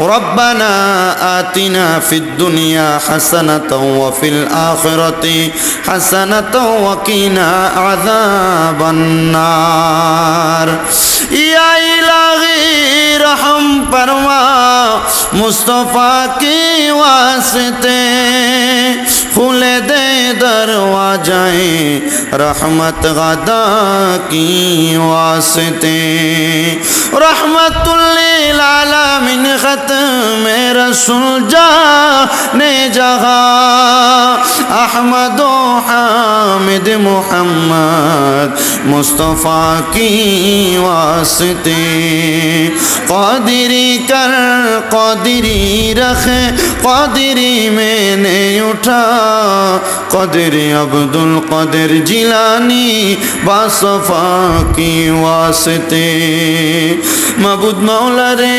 ربنا آتنا في الدنيا حسنة وفي الآخرة حسنة وقنا عذاب النار. یا الہی رحم پروا، مصطفیٰ کی واسطے کھلے دے دروازیں رحمت غدا کی واسطے. রহমতুল্লিল আলামিন খতম রসুল যা নে জহা আহমদ হামিদ মোহাম্মদ মুস্তফা কি वास्ते قادری کر قادری رکھ قادری میں نے اٹھا قدر عبد القدر جیلانی باصفا کی واسطے মাবুদ মাওলা রে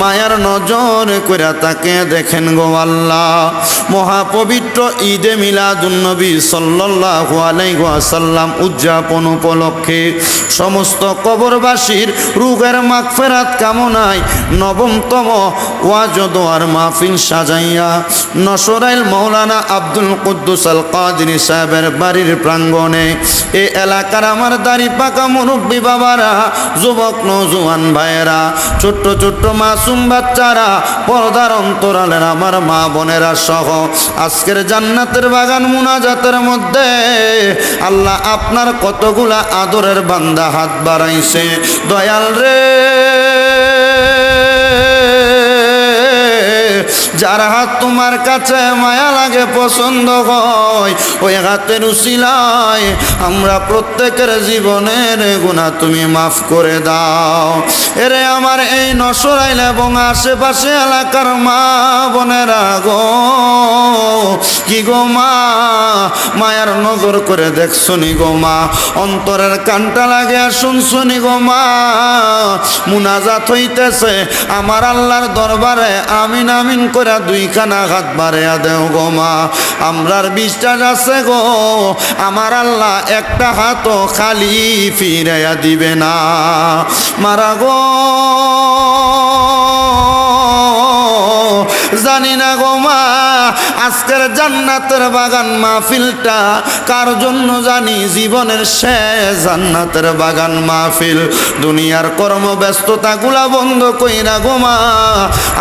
মায়ার নজর করে তাকে দেখেন গো আল্লাহ। মহাপবিত্র ঈদে মিলাদুন্নবী সাল্লাল্লাহু আলাইহি ওয়াসাল্লাম উদযাপন উপলক্ষে সমস্ত কবরবাসীর রুগের মাগফিরাত কামনায় নবমতম ওয়াজ দোয়ার মাহফিল সাজাইয়া নসরাইল মৌলানা আব্দুল কুদ্দুস আল কাদরি সাহেবের বাড়ির প্রাঙ্গণে এ এলাকার আমার দাড়ি পাকা মুরব্বী বাবারা, যুবক নজুয়ান ভাইয়েরা ছোট্ট ছোট্ট মাসুম বাচ্চারা পর্দার অন্তরালের আমার মা বোনেরা সহ আজকের জান্নাতের বাগান মুনাজাতের মধ্যে আল্লাহ আপনার কতগুলা আদরের বান্দা হাত বাড়াইছে। দয়াল রে। যার হাত তোমার কাছে মায়া লাগে, পছন্দ হয়, ওই হাতের উশিলায় আমরা প্রত্যেকের জীবনের গুণা তুমি মাফ করে দাও। এরে আমার এই নসরাইল এবং আশেপাশে এলাকার মা বোনেরা গো, কি গো মা? মায়ার নজর করে দেখছনি গো মা, অন্তরের কানটা লাগে শুনছনি গো মা। মুনাজাত হইতেছে, আমার আল্লাহর দরবারে আমিন আমিন করে দুইখানা হাত বাড়িয়া দেও গো মা। আমরার বিশ্বাস আছে গো, আমার আল্লাহ একটা হাতও খালি ফিরাইয়া দিবে না। মারা গো, জানি না গো আজকের জান্নাতের বাগান মাহফিলটা কার জন্য জানি? জীবনের শেষ জান্নাতের বাগান মাহফিল। দুনিয়ার কর্মব্যস্ততা গুলা বন্ধ কইরা গো মা।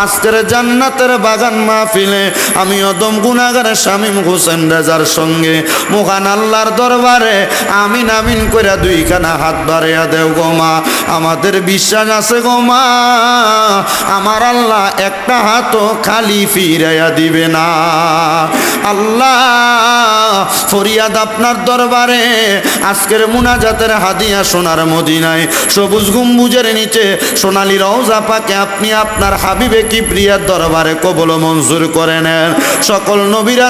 আজকের জান্নাতের বাগান মাহফিলে আমি অদম গুনাগারের শামীম হোসেন রেজার সঙ্গে মোহান আল্লাহর দরবারে আমিন আমিন কইরা দুইখানা হাত বাড়িয়া দেও গো মা। আমাদের বিশ্বাস আছে গো মা। আমার আল্লাহ একটা হাতও খালি ফিরাইয়া দিবে না। আল্লাহ, ফরিয়াদ আপনার দরবারে। আজকের মুনাজাতের হাদিয়া সোনার মদিনায়, সবুজ গম্বুজের নিচে সোনালি রওজা পাকে আপনি আপনার হাবিবে কি প্রিয়ার দরবারে কবল মঞ্জুর করে নেন। সকল নবীরা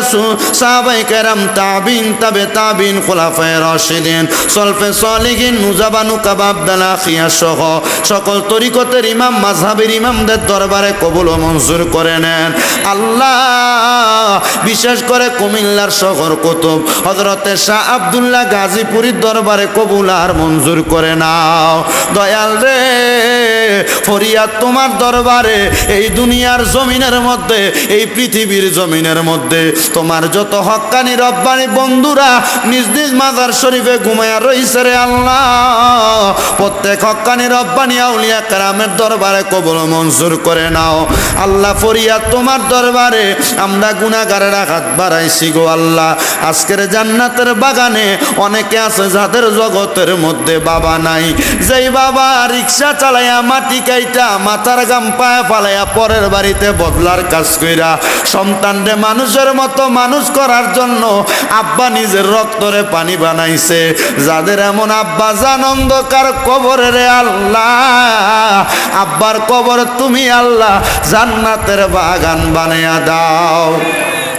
সাহাবাই কেরাম, তাবিন, তাবে তাবিন, খোলাফায় রশিদিন, সলফে সলিগিন নুজাবানু কাবাবদালা খিয়া সহ সকল তরিকতের ইমাম মাঝহাবের ইমামদের দরবারে কবুল মঞ্জুর করে নেন। আল্লাহ বিশেষ করে কুমিল্লার শহর কুতুব। হজরতে শাহ আবদুল্লাহ গাজীপুরীর দরবারে কবুল আর মঞ্জুর করে নাও। দয়াল রে, ফরিয়াদ তোমার দরবারে, এই দুনিয়ার জমিনের মধ্যে, এই পৃথিবীর জমিনের মধ্যে। তোমার যত হক্কানি রব্বানি বন্ধুরা নিজ নিজ মাজার শরীফে ঘুমায়া রইছে রে আল্লাহ। প্রত্যেক হক্কানি রব্বানি আউলিয়া কারামের দরবারে কবল মঞ্জুর করে নাও। আল্লাহ ফরিয়াদ তোমার দরবারে, আমরা গুণাগারেরা হাত বাড়াইছি গো আল্লাহ। আজকের জান্নাতের বাগানে অনেকে আছে যাদের জগতের মধ্যে বাবা নাই। যেই বাবা রিক্সা চালাইয়া মাটি কাইটা মাথার গাম পায়ে ফালাইয়া পরের বাড়িতে বদলার কাজ কইরা সন্তানরে মানুষের মতো মানুষ করার জন্য আব্বা নিজের রক্তরে পানি বানাইছে। যাদের এমন আব্বা জান অন্ধকার কবরে রে আল্লাহ। আব্বার কবর তুমি আল্লাহ জান্নাতের বাগান বানাইয়া দাও।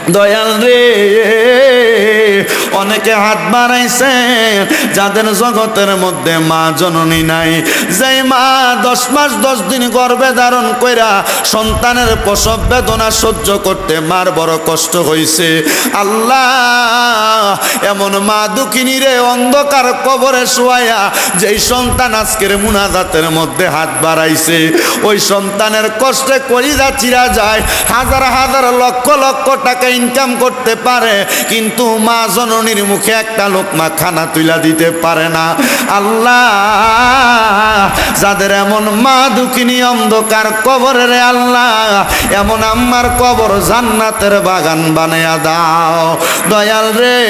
দয়াল রে। অনেকে হাত বাড়াইছে, যাদের জগতের মধ্যে মা জননী নাই। যেই মা দশ মাস দশ দিন গর্ভে ধারণ কইরা সন্তানের প্রসব বেদনা সহ্য করতে মার বড় কষ্ট হইছে। আল্লাহ, এমন মা দুঃখিনী রে অন্ধকার কবরে শোয়াইয়া যেই সন্তান আজকের মুনাজাতের মধ্যে হাত বাড়াইছে, ওই সন্তানের কষ্টে কলিজা চিরা যায়, হাজার হাজার লক্ষ লক্ষ টাকা ইনকাম করতে পারে, কিন্তু মা জননীর মুখে একটা লোকমা খানা তুলা দিতে পারে না। আল্লাহ! যাদের এমন মা দুঃখিনী অন্ধকার কবরের আল্লাহ, এমন আম্মার কবর জান্নাতের বাগান বানায়া দাও। দয়াল রে,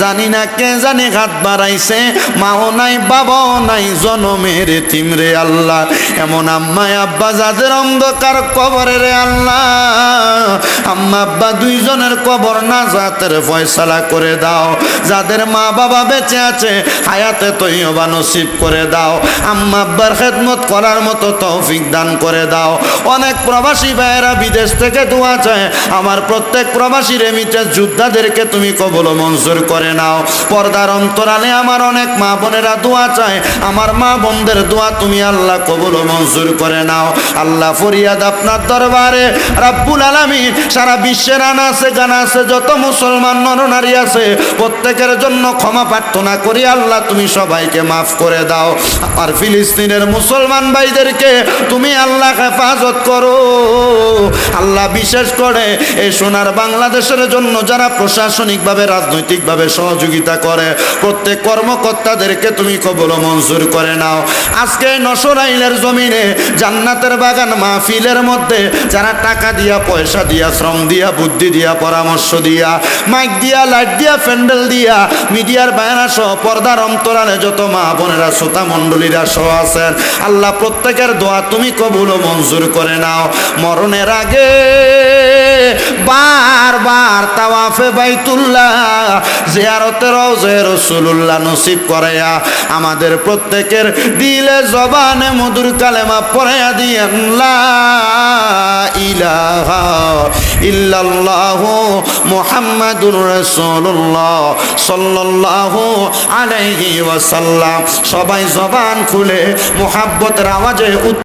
জানি না কে জানি হাত বাড়াইছে, মাও নাই, বাবাও নাই, জনমের তিমরে আল্লাহ। এমন আম্মায় আব্বা যাদের অন্ধকার কবরের আল্লাহ, আম্মা আব্বা দুইজনের কবর না জাতের ফয়সালা করে দাও। যাদের মা বাবা বেঁচে আছে, হায়াতে তৈবা নসিব করে দাও। আম্মা আব্বার খেদমত করার মতো তৌফিক দান করে দাও। অনেক প্রবাসী ভাইয়েরা বিদেশ থেকে দোয়া চায়। আমার প্রত্যেক প্রবাসী রেমিটেন্স যোদ্ধাদেরকে তুমি কবল মঞ্জুর করে নাও। পর্দার অন্তরালে আমার অনেক মা বোনেরা দোয়া চায়। আমার মা বোনদের দোয়া তুমি আল্লাহ কবল মঞ্জুর করে নাও। আল্লাহ ফরিয়াদ আপনার দরবারে। রাব্বুল আলামিন, সারা বিশ্বের আনা আছে গানা আছে যত মুসলমান নরনারী আছে, প্রত্যেকের জন্য ক্ষমা প্রার্থনা করি। আল্লাহ তুমি সবাইকে মাফ করে দাও। আর ফিলিস্তিনের মুসলমান ভাইদেরকে তুমি আল্লাহ হেফাজত করো। আল্লাহ বিশেষ করে এই সোনার বাংলাদেশের জন্য যারা প্রশাসনিকভাবে, রাজনৈতিকভাবে সহযোগিতা করে, প্রত্যেক কর্মকর্তাদেরকে তুমি কবল মঞ্জুর করে নাও। আজকে নসরাইলের জমিনে জান্নাতের বাগান মাহফিলের মধ্যে যারা টাকা দিয়া, পয়সা দিয়া, শ্রম দিয়া, বুদ্ধি দিয়া, পরামর্শ দিয়া, মাইক দিয়া, লাইট দিয়া, প্যান্ডেল দিয়া, মিডিয়ার বায়না সহ পর্দার অন্তরালে যত মা বোনেরা, শ্রোতা মণ্ডলীরা সহ আছেন। আল্লাহ প্রত্যেকের দোয়া তুমি কবুল ও মঞ্জুর করে নাও। মরণের আগে বারবার তাওয়াফে বাইতুল্লাহ, জিয়ারতে রওজে রসুল্লাহ নসিব করাইয়া আমাদের প্রত্যেকের দিলে জবানে মধুর কালেমা পড়াইয়া লা ইলাহা ইল্লাল্লাহু মুহাম্মাদুর রাসূলুল্লাহ সাল্লাল্লাহু আলাইহি ওয়াসাল্লাম। সবাই জবান খুলে মোহাব্বতের আওয়াজে